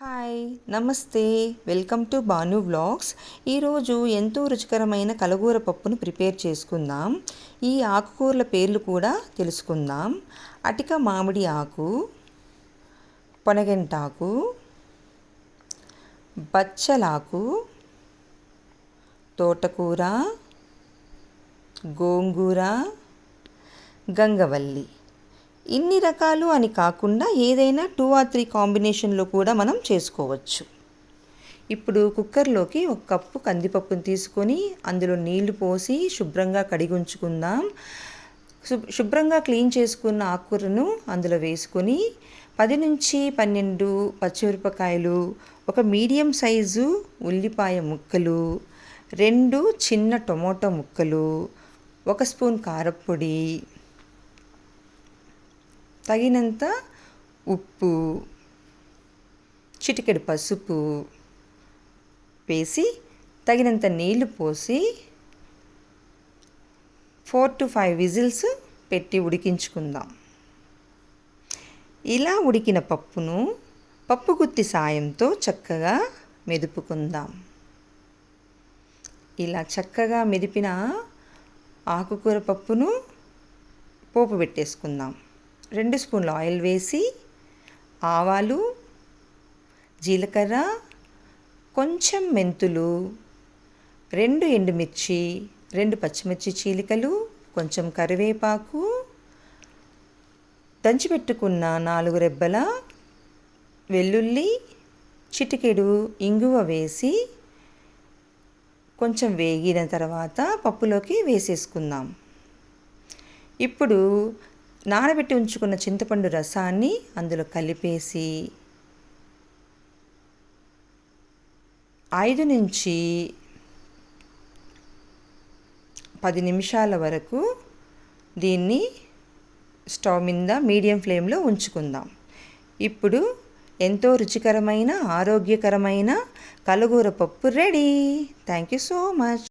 Hi నమస్తే. Welcome to Banu vlogs. ఈరోజు ఎంతో రుచికరమైన కలగూర పప్పును ప్రిపేర్ చేసుకుందాం. ఈ ఆకుకూరల పేర్లు కూడా తెలుసుకుందాం. అటిక మామిడి ఆకు పొనగంటాకు బచ్చలాకు తోటకూర గోంగూర గంగవల్లి. ఇన్ని రకాలు అని కాకుండా ఏదైనా టూ ఆర్ త్రీ కాంబినేషన్లో కూడా మనం చేసుకోవచ్చు. ఇప్పుడు కుక్కర్లోకి ఒక కప్పు కందిపప్పును తీసుకొని అందులో నీళ్ళు పోసి శుభ్రంగా కడిగి ఉంచుకుందాం శుభ్రంగా క్లీన్ చేసుకున్న ఆకుకూరను అందులో వేసుకొని పది నుంచి పన్నెండు పచ్చిమిరపకాయలు ఒక మీడియం సైజు ఉల్లిపాయ ముక్కలు రెండు చిన్న టొమాటో ముక్కలు ఒక స్పూన్ కారప్పొడి తగినంత ఉప్పు చిటికెడు పసుపు వేసి తగినంత నీళ్ళు పోసి ఫోర్ టు ఫైవ్ విజిల్స్ పెట్టి ఉడికించుకుందాం. ఇలా ఉడికిన పప్పును పప్పు గుత్తి సాయంతో చక్కగా మెదుపుకుందాం. ఇలా చక్కగా మెదిపిన ఆకుకూర పప్పును పోపు పెట్టేసుకుందాం. రెండు స్పూన్ల ఆయిల్ వేసి ఆవాలు జీలకర్ర కొంచెం మెంతులు రెండు ఎండుమిర్చి రెండు పచ్చిమిర్చి చీలికలు కొంచెం కరివేపాకు దంచిపెట్టుకున్న నాలుగు రెబ్బల వెల్లుల్లి చిటికెడు ఇంగువ వేసి కొంచెం వేగిన తర్వాత పప్పులోకి వేసేసుకుందాం. ఇప్పుడు నానబెట్టి ఉంచుకున్న చింతపండు రసాన్ని అందులో కలిపేసి ఐదు నుంచి పది నిమిషాల వరకు దీన్ని స్టవ్ మీద మీడియం ఫ్లేమ్లో ఉంచుకుందాం. ఇప్పుడు ఎంతో రుచికరమైన ఆరోగ్యకరమైన కలగూర పప్పు ready. Thank you so much